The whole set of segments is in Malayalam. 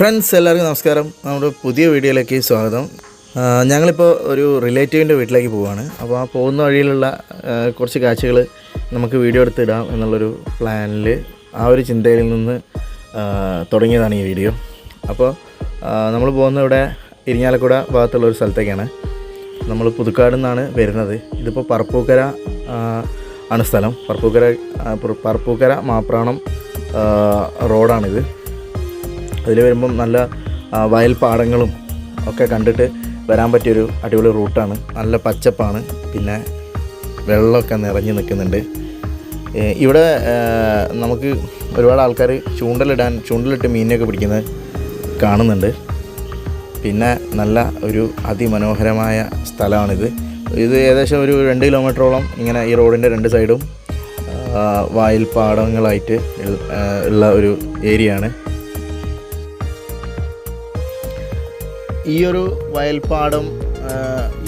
ഫ്രണ്ട്സ് എല്ലാവർക്കും നമസ്കാരം. നമ്മുടെ പുതിയ വീഡിയോയിലേക്ക് സ്വാഗതം. ഞങ്ങളിപ്പോൾ ഒരു റിലേറ്റീവിന്റെ വീട്ടിലേക്ക് പോവുകയാണ് അപ്പോൾ ആ പോകുന്ന വഴിയിലുള്ള കുറച്ച് കാഴ്ചകൾ നമുക്ക് വീഡിയോ എടുത്തിടാം എന്നുള്ളൊരു പ്ലാനിൽ ആ ഒരു ചിന്തയിൽ നിന്ന് തുടങ്ങിയതാണ് ഈ വീഡിയോ. അപ്പോൾ നമ്മൾ പോകുന്ന ഇവിടെ ഇരിഞ്ഞാലക്കുട ഭാഗത്തുള്ള ഒരു സ്ഥലത്തേക്കാണ്. നമ്മൾ പുതുക്കാട് നിന്നാണ് വരുന്നത്. ഇതിപ്പോൾ പറപ്പൂക്കര ആണ് സ്ഥലം. പറപ്പൂക്കര പറപ്പൂക്കര മാപ്രാണം റോഡാണിത്. അതിൽ വരുമ്പം നല്ല വയൽ പാടങ്ങളും ഒക്കെ കണ്ടിട്ട് വരാൻ പറ്റിയൊരു അടിപൊളി റൂട്ടാണ്. നല്ല പച്ചപ്പാണ്. പിന്നെ വെള്ളമൊക്കെ നിറഞ്ഞു നിൽക്കുന്നുണ്ട്. ഇവിടെ നമുക്ക് ഒരുപാട് ആൾക്കാർ ചൂണ്ടലിടാൻ ചൂണ്ടലിട്ട് മീനിനെയൊക്കെ പിടിക്കുന്നത് കാണുന്നുണ്ട്. പിന്നെ നല്ല ഒരു അതിമനോഹരമായ സ്ഥലമാണിത്. ഇത് ഏകദേശം ഒരു രണ്ട് കിലോമീറ്ററോളം ഇങ്ങനെ ഈ റോഡിന്റെ രണ്ട് സൈഡും വായിൽ പാടങ്ങളായിട്ട് ഉള്ള ഒരു ഏരിയയാണ്. ഈ ഒരു വയൽപ്പാടം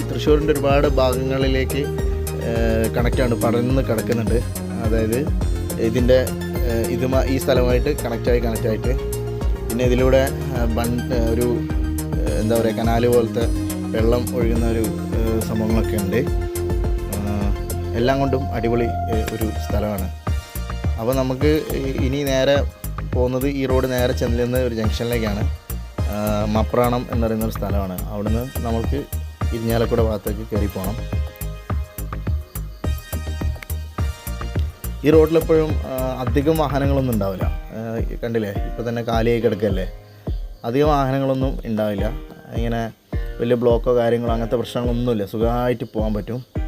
തൃശ്ശൂരിന്റെ ഒരുപാട് ഭാഗങ്ങളിലേക്ക് കണക്റ്റാണ് പടർന്ന് കിടക്കുന്നുണ്ട്. അതായത് ഇതിന്റെ ഇതുമാ ഈ സ്ഥലമായിട്ട് കണക്റ്റായി കണക്റ്റായിട്ട്. പിന്നെ ഇതിലൂടെ ബൺ ഒരു എന്താ പറയുക കനാൽ പോലത്തെ വെള്ളം ഒഴുകുന്ന ഒരു സംഭവങ്ങളൊക്കെ ഉണ്ട്. എല്ലാം കൊണ്ടും അടിപൊളി ഒരു സ്ഥലമാണ്. അപ്പോൾ നമുക്ക് ഇനി നേരെ പോകുന്നത് ഈ റോഡ് നേരെ ചെല്ലുന്ന ഒരു ജംഗ്ഷനിലേക്കാണ്. മപ്രാണം എന്ന് പറയുന്ന ഒരു സ്ഥലമാണ്. അവിടുന്ന് നമുക്ക് ഇരിഞ്ഞാലക്കുട ഭാഗത്തേക്ക് കയറി പോകണം ഈ റോഡിലെപ്പോഴും അധികം വാഹനങ്ങളൊന്നും ഉണ്ടാവില്ല. കണ്ടില്ലേ? ഇപ്പോൾ തന്നെ കാലിയായി കിടക്കല്ലേ? അധികം വാഹനങ്ങളൊന്നും ഉണ്ടാവില്ല. ഇങ്ങനെ വലിയ ബ്ലോക്കോ കാര്യങ്ങളോ അങ്ങനത്തെ പ്രശ്നങ്ങളൊന്നുമില്ല. സുഖമായിട്ട് പോകാൻ പറ്റും.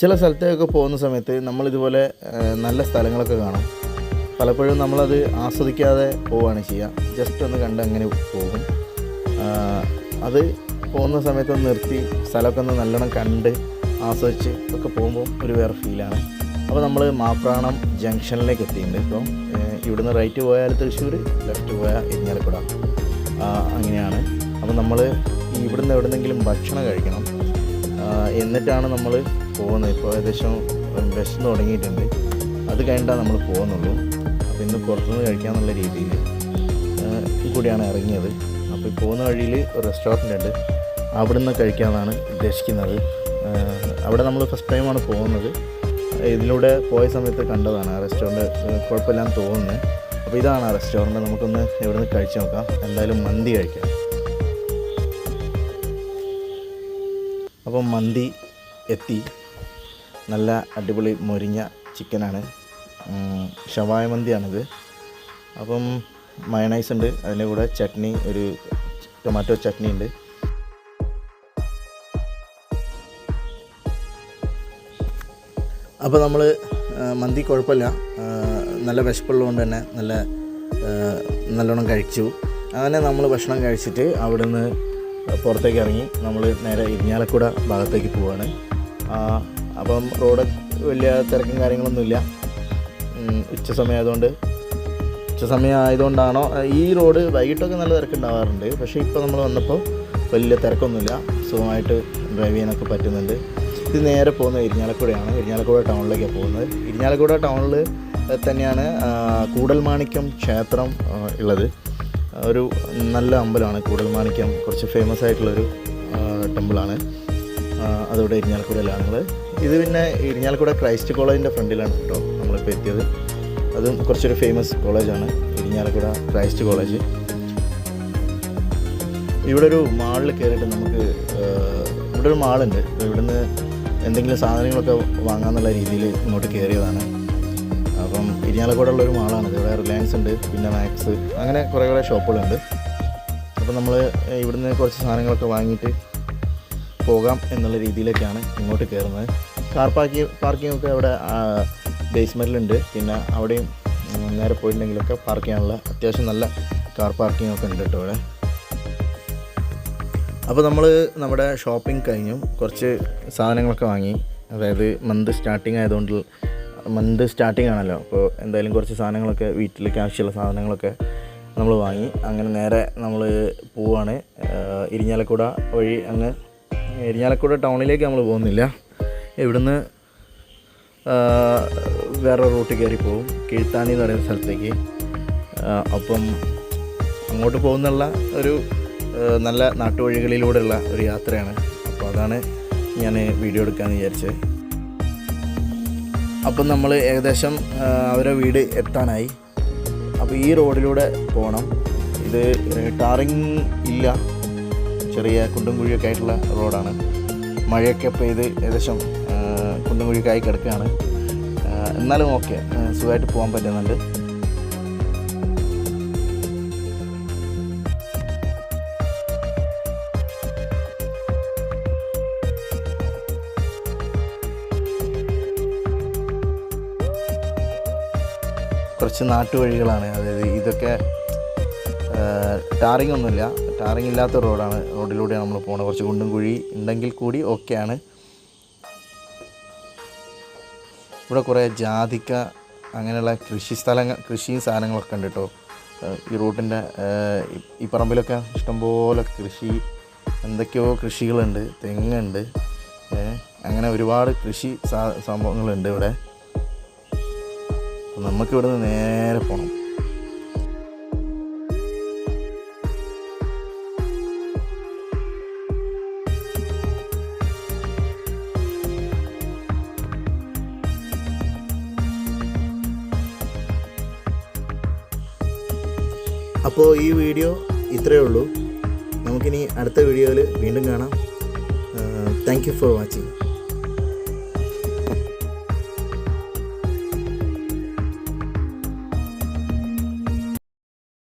ചില സ്ഥലത്തേക്കൊക്കെ പോകുന്ന സമയത്ത് നമ്മളിതുപോലെ നല്ല സ്ഥലങ്ങളൊക്കെ കാണും. പലപ്പോഴും നമ്മളത് ആസ്വദിക്കാതെ പോവുകയാണ് ചെയ്യുക. ജസ്റ്റ് ഒന്ന് കണ്ട് അങ്ങനെ പോകും അത് പോകുന്ന സമയത്ത് നിർത്തി സ്ഥലമൊക്കെ ഒന്ന് നല്ലോണം കണ്ട് ആസ്വദിച്ച് ഒക്കെ പോകുമ്പോൾ ഒരു വേറെ ഫീലാണ് അപ്പോൾ നമ്മൾ മാപ്രാണം ജംഗ്ഷനിലേക്ക് എത്തിയിട്ടുണ്ട്. ഇപ്പം ഇവിടുന്ന് റൈറ്റ് പോയാൽ തൃശ്ശൂർ ലെഫ്റ്റ് പോയാൽ ഇരിഞ്ഞാലക്കുട അങ്ങനെയാണ്. അപ്പോൾ നമ്മൾ ഇവിടുന്ന് എവിടെന്നെങ്കിലും ഭക്ഷണം കഴിക്കണം. എന്നിട്ടാണ് നമ്മൾ പോകുന്നത്. ഇപ്പോൾ ഏകദേശം വിശന്ന് തുടങ്ങിയിട്ടുണ്ട്. അത് കഴിഞ്ഞിട്ടാണ് നമ്മൾ പോകുന്നുള്ളൂ. അപ്പോൾ ഇന്ന് പുറത്തുനിന്ന് കഴിക്കാമെന്നുള്ള രീതിയിൽ കൂടിയാണ് ഇറങ്ങിയത്. അപ്പോൾ പോകുന്ന വഴിയിൽ ഒരു റെസ്റ്റോറന്റ് ഉണ്ട് അവിടെ നിന്ന് കഴിക്കാമെന്നാണ് ഉദ്ദേശിക്കുന്നത് അവിടെ നമ്മൾ ഫസ്റ്റ് ടൈമാണ് പോകുന്നത്. ഇതിലൂടെ പോയ സമയത്ത് കണ്ടതാണ് ആ റെസ്റ്റോറന്റ് കുഴപ്പമില്ലാന്ന് തോന്നുന്നത് അപ്പോൾ ഇതാണ് ആ റെസ്റ്റോറന്റ് നമുക്കൊന്ന് ഇവിടെ നിന്ന് കഴിച്ച് നോക്കാം. എന്തായാലും മന്തി കഴിക്കാം. അപ്പം മന്തി എത്തി. നല്ല അടിപൊളി മൊരിഞ്ഞ ചിക്കനാണ്. ഷവായ മന്തിയാണിത്. അപ്പം മയണൈസ് ഉണ്ട്. അതിന്റെ കൂടെ ചട്നി ഒരു ടൊമാറ്റോ ചട്നി ഉണ്ട്. അപ്പോൾ നമ്മൾ മന്തി കുഴപ്പമില്ല. നല്ല വിശപ്പുള്ളതുകൊണ്ട് തന്നെ നല്ല നല്ലോണം കഴിച്ചു. അങ്ങനെ നമ്മൾ ഭക്ഷണം കഴിച്ചിട്ട് അവിടുന്ന് പുറത്തേക്ക് ഇറങ്ങി നമ്മൾ നേരെ ഇരിഞ്ഞാലക്കുട ഭാഗത്തേക്ക് പോവുകയാണ് അപ്പം റോഡ് വലിയ തിരക്കും കാര്യങ്ങളൊന്നുമില്ല. ഉച്ച സമയമായതുകൊണ്ട്. ഉച്ച സമയം ആയതുകൊണ്ടാണോ ഈ റോഡ് വൈകിട്ടൊക്കെ നല്ല തിരക്കുണ്ടാവാറുണ്ട്. പക്ഷേ ഇപ്പോൾ നമ്മൾ വന്നപ്പോൾ വലിയ തിരക്കൊന്നുമില്ല. സുഖമായിട്ട് ഡ്രൈവ് ചെയ്യാനൊക്കെ പറ്റുന്നുണ്ട്. ഇത് നേരെ പോകുന്നത് ഇരിഞ്ഞാലക്കുടയാണ്. ഇരിഞ്ഞാലക്കുട ടൗണിലേക്കാണ് പോകുന്നത്. ഇരിഞ്ഞാലക്കുട ടൗണിൽ തന്നെയാണ് കൂടൽ കൂടൽമാണിക്യം ക്ഷേത്രം ഉള്ളത്. ഒരു നല്ല അമ്പലമാണ്. കൂടൽമാണിക്യം കുറച്ച് ഫേമസ് ആയിട്ടുള്ളൊരു ടെമ്പിളാണ്. അതോടെ ഇരിഞ്ഞാലക്കുടയിലാണ് നമ്മൾ ഇത് പിന്നെ ഇരിഞ്ഞാലക്കുട ക്രൈസ്റ്റ് കോളേജിന്റെ ഫ്രണ്ടിലാണ് കേട്ടോ നമ്മളിപ്പോൾ എത്തിയത്. അതും കുറച്ചൊരു ഫേമസ് കോളേജാണ് ഇരിഞ്ഞാലക്കുട ക്രൈസ്റ്റ് കോളേജ്. ഇവിടെ ഒരു മാളിൽ കയറിയിട്ട് നമുക്ക് ഇവിടെ ഒരു മാളുണ്ട്. ഇവിടുന്ന് എന്തെങ്കിലും സാധനങ്ങളൊക്കെ വാങ്ങാന്നുള്ള രീതിയിൽ ഇങ്ങോട്ട് കയറിയതാണ് അപ്പം ഇരിഞ്ഞാലക്കുടയുള്ള ഒരു മാളാണ്. ഇവിടെ റിലയൻസ് ഉണ്ട് പിന്നെ മാക്സ് അങ്ങനെ കുറേ കുറേ ഷോപ്പുകളുണ്ട്. അപ്പം നമ്മൾ ഇവിടുന്ന് കുറച്ച് സാധനങ്ങളൊക്കെ വാങ്ങിയിട്ട് പോകാം എന്നുള്ള രീതിയിലേക്കാണ് ഇങ്ങോട്ട് കയറുന്നത്. കാർ പാർക്കിംഗ് പാർക്കിംഗ് ഒക്കെ അവിടെ ബേസ്മെന്റിലുണ്ട് പിന്നെ അവിടെയും നേരെ പോയിട്ടുണ്ടെങ്കിലൊക്കെ പാർക്ക് ചെയ്യാനുള്ള അത്യാവശ്യം നല്ല കാർ പാർക്കിംഗ് ഒക്കെ ഉണ്ട് കേട്ടോ ഇവിടെ അപ്പോൾ നമ്മൾ നമ്മുടെ ഷോപ്പിംഗ് കഴിഞ്ഞു. കുറച്ച് സാധനങ്ങളൊക്കെ വാങ്ങി. അതായത് മന്ത് സ്റ്റാർട്ടിങ് ആയതുകൊണ്ട് മന്ത് സ്റ്റാർട്ടിംഗ് ആണല്ലോ. അപ്പോൾ എന്തായാലും കുറച്ച് സാധനങ്ങളൊക്കെ വീട്ടിലേക്ക് ആവശ്യമുള്ള സാധനങ്ങളൊക്കെ നമ്മൾ വാങ്ങി. അങ്ങനെ നേരെ നമ്മൾ പോവാണ്. ഇരിഞ്ഞാലക്കുട വഴി അങ്ങ് ഇരിഞ്ഞാലക്കുട ടൗണിലേക്ക് നമ്മൾ പോകുന്നില്ല. ഇവിടുന്ന് വേറെ റൂട്ട് കയറി പോകും കീഴ്ത്താണി എന്ന് പറയുന്ന സ്ഥലത്തേക്ക്. അപ്പം അങ്ങോട്ട് പോകുന്നുള്ള ഒരു നല്ല നാട്ടുവഴികളിലൂടെയുള്ള ഒരു യാത്രയാണ്. അപ്പോൾ അതാണ് ഞാൻ വീഡിയോ എടുക്കാമെന്ന് വിചാരിച്ചത്. അപ്പം നമ്മൾ ഏകദേശം അവരെ വീട് എത്താനായി. അപ്പോൾ ഈ റോഡിലൂടെ പോകണം. ഇത് ടാറിങ് ഇല്ല. ചെറിയ കുണ്ടും കുഴിയൊക്കെ ആയിട്ടുള്ള റോഡാണ്. മഴയൊക്കെ പെയ്ത് ഏകദേശം കുണ്ടും കുഴിയൊക്കെ ആയി കിടക്കുകയാണ്. എന്നാലും ഓക്കെ സുഖമായിട്ട് പോകാൻ പറ്റുന്നുണ്ട്. കുറച്ച് നാട്ടുവഴികളാണ്. അതായത് ഇതൊക്കെ ടാറിംഗ് ഒന്നുമില്ല. ടാറിംഗ് ഇല്ലാത്ത റോഡാണ്. റോഡിലൂടെയാണ് നമ്മൾ പോകുന്നത് കുറച്ച് കുണ്ടും കുഴി ഉണ്ടെങ്കിൽ കൂടി ഓക്കെയാണ്. ഇവിടെ കുറേ ജാതിക്ക അങ്ങനെയുള്ള കൃഷി സ്ഥലങ്ങൾ കൃഷിയും സാധനങ്ങളൊക്കെ ഉണ്ട് കേട്ടോ. ഈ റൂട്ടിന്റെ ഈ പറമ്പിലൊക്കെ ഇഷ്ടംപോലെ കൃഷി എന്തൊക്കെയോ കൃഷികളുണ്ട്. തെങ്ങുണ്ട്. അങ്ങനെ ഒരുപാട് കൃഷി സംഭവങ്ങളുണ്ട് ഇവിടെ. നമുക്ക് ഇവിടുന്ന് നേരെ പോകണം അപ്പോൾ ഈ വീഡിയോ ഇത്രയേ ഉള്ളൂ. നമുക്കിനി അടുത്ത വീഡിയോയിൽ വീണ്ടും കാണാം. Thank you for watching